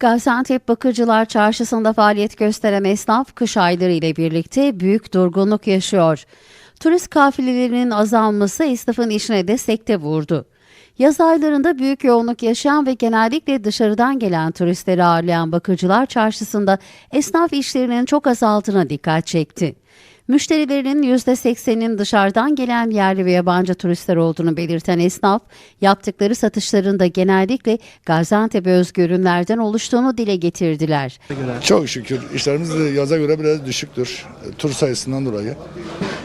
Gaziantep Bakırcılar Çarşısı'nda faaliyet gösteren esnaf kış ayları ile birlikte büyük durgunluk yaşıyor. Turist kafilelerinin azalması esnafın işine de sekte vurdu. Yaz aylarında büyük yoğunluk yaşayan ve genellikle dışarıdan gelen turistleri ağırlayan Bakırcılar Çarşısı'nda esnaf işlerinin çok azaldığına dikkat çekti. Müşterilerinin %80'inin dışarıdan gelen yerli ve yabancı turistler olduğunu belirten esnaf, yaptıkları satışların da genellikle Gaziantep'e özgü ürünlerden oluştuğunu dile getirdiler. Çok şükür. İşlerimiz yaza göre biraz düşüktür. E, Tur sayısından dolayı.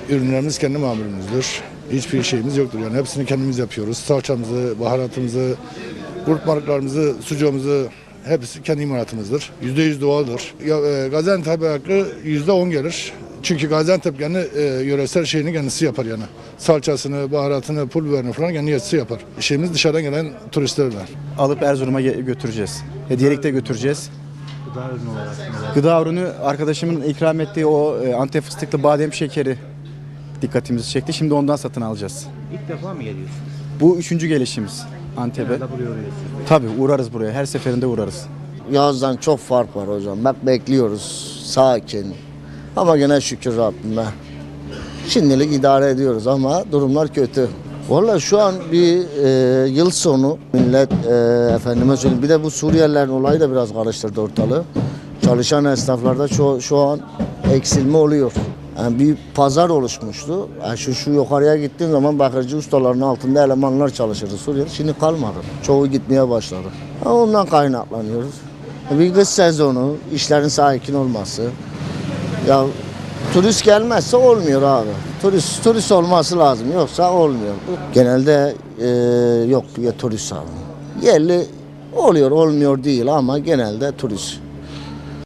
Ürünlerimiz kendi mamulümüzdür. Hiçbir şeyimiz yoktur. Yani hepsini kendimiz yapıyoruz. Salçamızı, baharatımızı, kurt balıklarımızı, sucuğumuzu hepsi kendi imalatımızdır. %100 doğaldır. E, Gaziantep hakkı %10 gelir. Çünkü Gaziantep kendi e, yöresel şeyini kendisi yapar yani. Salçasını, baharatını, pul biberini falan kendisi yapar. İşimiz dışarıdan gelen turistlerle. alıp Erzurum'a götüreceğiz. Hediyelik de götüreceğiz. Gıda ürünü olarak. Gıda ürünü arkadaşımın ikram ettiği o e, Antep fıstıklı badem şekeri dikkatimizi çekti. Şimdi ondan satın alacağız. İlk defa mı geliyorsunuz? Bu üçüncü gelişimiz Antep'e. Ya da buraya uğruyorsunuz. Tabii uğrarız buraya. Her seferinde uğrarız. Yazdan çok fark var hocam. Bak bekliyoruz. Sakin. Ama gene şükür Rabbime. Şimdilik idare ediyoruz ama durumlar kötü. Vallahi şu an bir e, yıl sonu millet e, efendime söyleyeyim bir de bu Suriyelilerin olayı da biraz karıştırdı ortalığı. Çalışan esnaflarda şu, şu an eksilme oluyor. Yani bir pazar oluşmuştu. Yani şu, şu yukarıya gittiğin zaman bakırcı ustaların altında elemanlar çalışırdı Suriye'de. Şimdi kalmadı. Çoğu gitmeye başladı. Ha, Ondan kaynaklanıyoruz. Bir kış sezonu, işlerin sakin olması. Ya turist gelmezse olmuyor abi. Turist turist olması lazım yoksa olmuyor. Genelde e, yok ya turist abi. Yerli oluyor olmuyor değil ama genelde turist.